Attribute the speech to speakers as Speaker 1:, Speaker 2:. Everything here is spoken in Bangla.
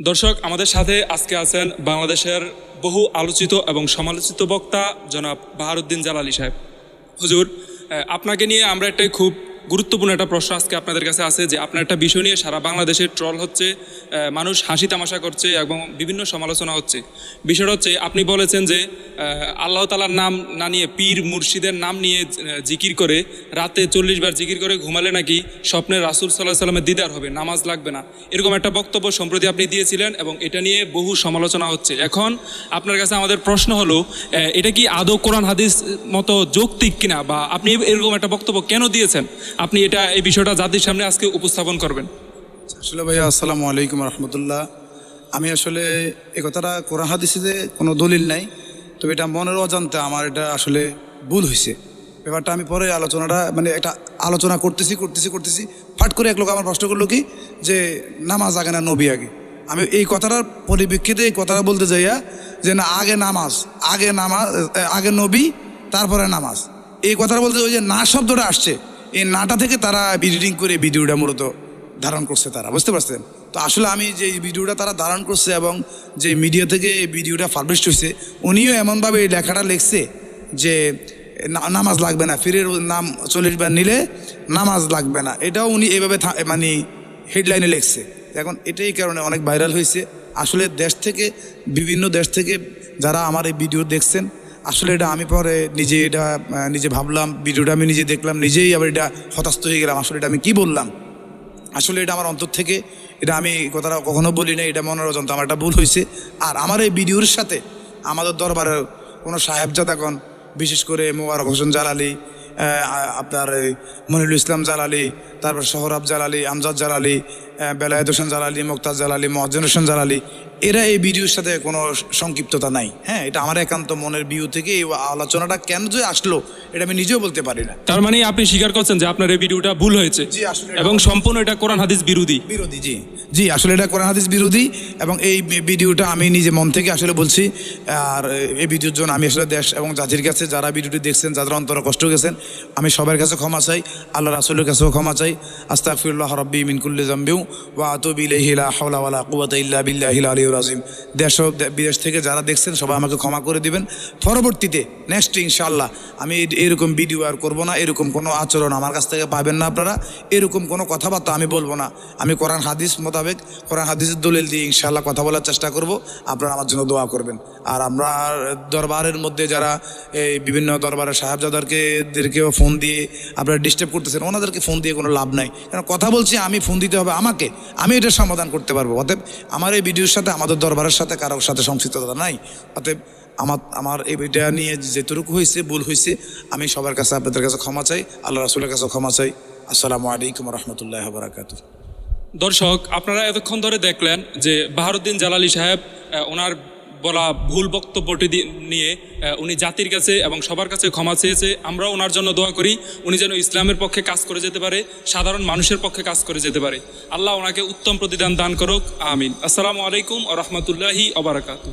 Speaker 1: দর্শক, আমাদের সাথে আজকে আছেন বাংলাদেশের বহু আলোচিত এবং সমালোচিত বক্তা জনাব বাহারুদ্দিন জালালি সাহেব। হুজুর আপনাকে নিয়ে আমরা একটাই খুব গুরুত্বপূর্ণ একটা প্রশ্ন আজকে আপনাদের কাছে আছে যে আপনার একটা বিষয় নিয়ে সারা বাংলাদেশে ট্রল হচ্ছে মানুষ হাসি তামাশা করছে এবং বিভিন্ন সমালোচনা হচ্ছে। বিষয়টা হচ্ছে, আপনি বলেছেন যে আল্লাহ তালার নাম না নিয়ে, পীর মুর্শিদের নাম নিয়ে জিকির করে, রাতে চল্লিশ বার জিকির করে ঘুমালে নাকি স্বপ্নে রাসুল সাল্লাহ সাল্লামের দিদার হবে, নামাজ লাগবে না। এরকম একটা বক্তব্য সম্প্রতি আপনি দিয়েছিলেন এবং এটা নিয়ে বহু সমালোচনা হচ্ছে। এখন আপনার কাছে আমাদের প্রশ্ন হলো এটা কি আদৌ কোরআন হাদিস মতো যৌক্তিক কিনা বা আপনি এরকম একটা বক্তব্য কেন দিয়েছেন? আপনি এটা, এই বিষয়টা জাতির সামনে আজকে উপস্থাপন করবেন।
Speaker 2: আসলে ভাইয়া, আসসালামু আলাইকুম রহমতুল্লাহ। আমি আসলে এ কথাটা কোরআন হাদিসে কোনো দলিল নাই, তবে এটা মনের অজান্তে আমার এটা আসলে ভুল হয়েছে ব্যাপারটা আমি পরে আলোচনাটা মানে একটা আলোচনা করতেছি করতেছি করতেছি, ফাট করে এক লোক আমার প্রশ্ন করল কি, যে নামাজ আগে না নবী আগে? আমি এই কথাটার পরিপ্রেক্ষিতে এই কথাটা বলতে যাইয়া, যে না, আগে নামাজ আগে নামাজ আগে নবী, তারপরে নামাজ। এই কথাটা বলতে ওই যে না শব্দটা আসছে এই নাটা থেকে তারা এডিটিং করে ভিডিওটা মূলত ধারণ করছে তারা, বুঝতে পারছেন? তো আসলে আমি যে ভিডিওটা তারা ধারণ করছে এবং যে মিডিয়া থেকে এই ভিডিওটা পাবলিশ হয়েছে, উনিও এমনভাবে লেখাটা লিখছে যে নামাজ লাগবে না ফিরের নাম চল্লিশ বার নিলে নামাজ লাগবে না। এটাও উনি এভাবে মানে হেডলাইনে লিখছে। এখন এটাই কারণে অনেক ভাইরাল হয়েছে। আসলে দেশ থেকে, বিভিন্ন দেশ থেকে যারা আমার এই ভিডিও দেখছেন আসলে এটা আমি পরে নিজে এটা নিজে ভাবলাম ভিডিওটা আমি নিজে দেখলাম নিজেই আবার এটা হতাস্ত হয়ে গেলাম আসলে এটা আমি কি বললাম? আসলে এটা আমার অন্তর থেকে এটা আমি কথাটা কখনো বলি না এটা মনের অজন্ত আমার একটা ভুল হয়েছে আর আমার এই ভিডিওর সাথে আমাদের দরবারের কোনো সাহেবজাদাগণ বিশেষ করে মোবারক হোসেন জালালি আপনার মনিরুল ইসলাম জালালি তারপর সোহরাব জালালি আমজাদ জালালি আহ, বেলায়েত হোসেন জালালি মুক্তাজ জালালি মহাজন হোসেন জালালি এরা এই ভিডিওর সাথে কোনো সংক্ষিপ্ততা নাই। হ্যাঁ এটা আমার একান্ত মনের ভিউ থেকে এই আলোচনাটা কেন যে আসলো এটা আমি নিজেও বলতে পারি না।
Speaker 1: তার মানে আপনি স্বীকার করছেন যে আপনার এই ভিডিওটা ভুল হয়েছে।
Speaker 2: জি, আসলে
Speaker 1: এবং সম্পূর্ণ এটা কোরআন হাদিস বিরোধী।
Speaker 2: বিরোধী জি। জি আসলে এটা কোরআন হাদিস বিরোধী এবং এই ভিডিওটা আমি নিজে মন থেকে আসলে বলছি। আর এই ভিডিওর জন্য আমি আসলে দেশ এবং জাতির কাছে যারা ভিডিওটি দেখছেন যাদের অন্তরে কষ্ট গেছেন আমি সবার কাছে ক্ষমা চাই আল্লাহ রাসুলের কাছেও ক্ষমা চাই। আস্তাফিরুল্লাহ রব্বি মিনকুল্লি জাম্বিউ ওয়া আতুবি ইলাইহি লা হাওলা ওয়ালা কুওয়াতা ইল্লা বিল্লাহিল আলিয়্যুল আজিম, দেশ বিদেশ থেকে যারা দেখছেন, সবাই আমাকে ক্ষমা করে দিবেন। পরবর্তীতে নেক্সট ইনশাল্লাহ আমি এরকম ভিডিও আর করব না, এরকম কোনো আচরণ আমার কাছ থেকে পাবেন না আপনারা, এরকম কোনো কথাবার্তা আমি বলব না। আমি কোরআন হাদিস মোতাবেক, কোরআন হাদিসের দলিল দিয়ে ইনশাল্লাহ কথা বলার চেষ্টা করব, আপনারা আমার জন্য দোয়া করবেন। আর আমরা দরবারের মধ্যে যারা এই বিভিন্ন দরবারের সাহেবজাদারকে দেরকেও ফোন দিয়ে আপনারা ডিস্টার্ব করতেছেন, ওনাদেরকে ফোন দিয়ে কোনো লাভ নাই। কারণ কথা বলছি, আমি ফোন দিতে হবে আমাকে, আমি এটা সমাধান করতে পারব। অতএব আমার এই ভিডিওর সাথে, আমাদের দরবারের সাথে কারোর সাথে সংশ্লিষ্টতা নাই। অতএব আমার আমার এই এটা নিয়ে যেটুকু হয়েছে, ভুল হয়েছে, আমি সবার কাছে আপনাদের কাছে ক্ষমা চাই, আল্লাহ রাসুলের কাছে ক্ষমা চাই। আসসালামু আলাইকুম রহমতুল্লাহ বারাকাতু
Speaker 1: দর্শক, আপনারা এতক্ষণ ধরে দেখলেন যে বাহারুদ্দিন জালালি সাহেব ওনার বলা ভুল বক্তব্যটি নিয়ে উনি জাতির কাছে এবং সবার কাছে ক্ষমা চেয়েছে। আমরা ওনার জন্য দোয়া করি, উনি যেন ইসলামের পক্ষে কাজ করে যেতে পারে, সাধারণ মানুষের পক্ষে কাজ করে যেতে পারে। আল্লাহ ওনাকে উত্তম প্রতিদান দান করুক, আমিন। আসসালামু আলাইকুম ও রহমতুল্লাহি অবরাকাতু